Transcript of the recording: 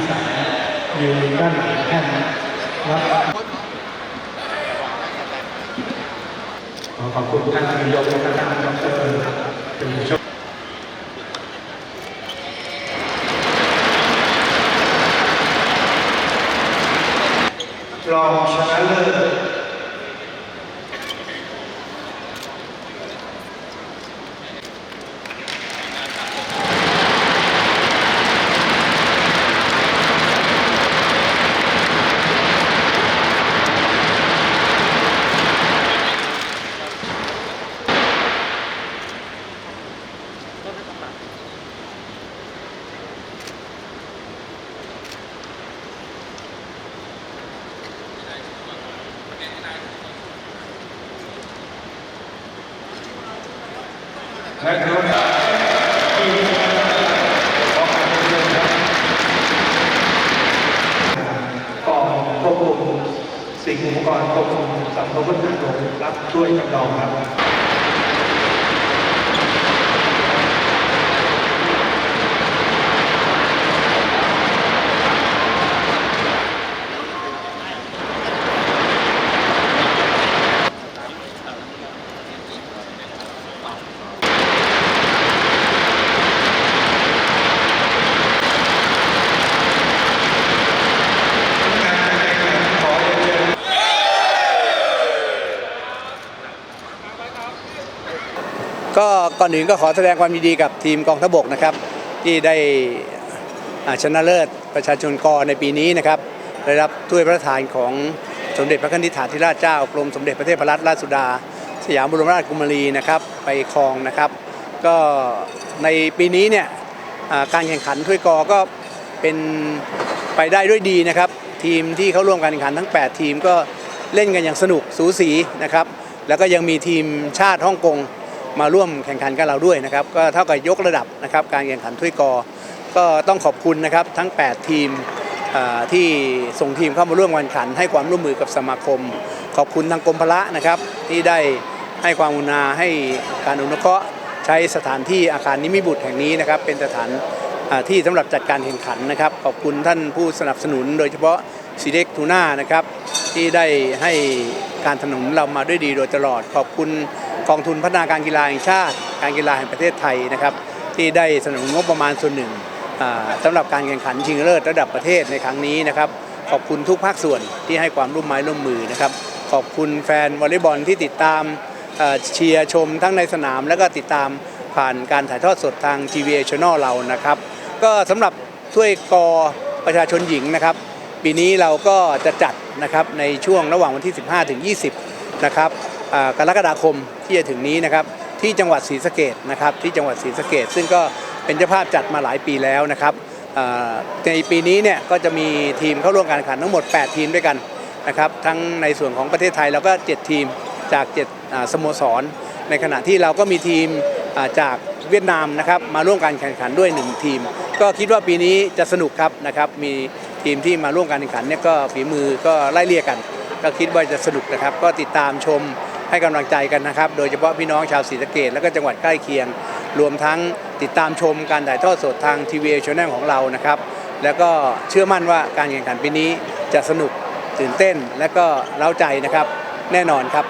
ที่สามยืนด้านหลังแท่นรับขอขอบคุณท่านนายกและท่านดรเป็นชมรองชนะเลิศ และถือว่าที่ขอ การเรียนครับกองควบคุมสิ่งอุปกรณ์ควบคุมสัมภาระทุกลงรับช่วยจำลองครับ ก็ก่อนอื่นก็ขอแสดงความยินดีกับทีมกองทพบกนะครับ ที่ได้ชนะเลิศประชาชนกในปีนี้นะครับได้รับถ้วยพระราชทานของสมเด็จพระนิธิถาธิราชเจ้ากรมสมเด็จพระเทพรัตนราชสุดา สยามบรมราชกุมารีนะครับไปครองนะครับ ก็ในปีนี้เนี่ยการแข่งขันถ้วยกอก็เป็นไปได้ด้วยดีนะครับ ทีมที่เข้าร่วมการแข่งขันทั้ง 8 ทีมก็เล่นกันอย่างสนุกสูสีนะครับ แล้วก็ยังมีทีมชาติฮ่องกง มาร่วมแข่งขันกับเราด้วยนะครับ ก็เท่ากับยกระดับนะครับ การแข่งขันถ้วยกอ ก็ต้องขอบคุณนะครับทั้ง 8 ทีมที่ส่งทีมเข้ามาร่วมการแข่งขัน ให้ความร่วมมือกับสมาคม ขอบคุณทางกรมพละนะครับ ที่ได้ให้ความกรุณาให้การอนุเคราะห์ใช้สถานที่อาคารนิมิบุตรแห่งนี้นะครับ เป็นสถานที่สำหรับจัดการแข่งขันนะครับ ขอบคุณท่านผู้สนับสนุน โดยเฉพาะซีเด็กทูน่านะครับที่ได้ให้การสนับสนุนเรามาด้วยดีโดยตลอด ขอบคุณ กองทุนพัฒนาการกีฬาแห่งชาติ การกีฬาแห่งประเทศไทยนะครับ ที่ได้สนับสนุนงบประมาณส่วนหนึ่งอ่าสำหรับการแข่งขันชิงเลิศระดับประเทศในครั้งนี้นะครับ ขอบคุณทุกภาคส่วนที่ให้ความร่วมไม้ร่วมมือนะครับ ขอบคุณแฟนวอลเลย์บอลที่ติดตามเชียร์ชมทั้งในสนามแล้วก็ติดตามผ่านการถ่ายทอดสดทางทีวีช n น l เรานะครับ ก็สำหรับถ้วยกอประชาชนหญิงนะครับ ปีนี้เราก็จะจัดนะครับในช่วงระหว่างวันที่ 15 ถึง 20 นะครับ กรกฎาคมที่จะถึงนี้นะครับที่จังหวัดศรีสะเกดนะครับที่จังหวัดศรีสะเกดซึ่งก็เป็นเจ้าภาพจัดมาหลายปีแล้วนะครับในปีนี้เนี่ยก็จะมีทีมเข้าร่วมการแข่งขันทั้งหมด 8 ทีมด้วยกันนะครับทั้งในส่วนของประเทศไทยเราก็ 7 ทีมจาก7สโมสร ในขณะที่เราก็มีทีมจากเวียดนามนะครับมาร่วมการแข่งขันด้วย 1 ทีม ก็คิดว่าปีนี้จะสนุกครับนะครับมีทีมที่มาร่วมการแข่งขันเนี่ยก็ฝีมือก็ไล่เลี่ยกัน ก็คิดว่าจะสนุกนะครับ ก็ติดตามชม ให้กำลังใจกันนะครับ โดยเฉพาะพี่น้องชาวศรีสะเกดและก็จังหวัดใกล้เคียง รวมทั้งติดตามชมการถ่ายทอดสดทางทีวีชแน l ของเรานะครับ แล้วก็เชื่อมั่นว่าการแข่งขันปีนี้จะสนุกตื่นเต้นและก็เร้าใจนะครับ แน่นอนครับ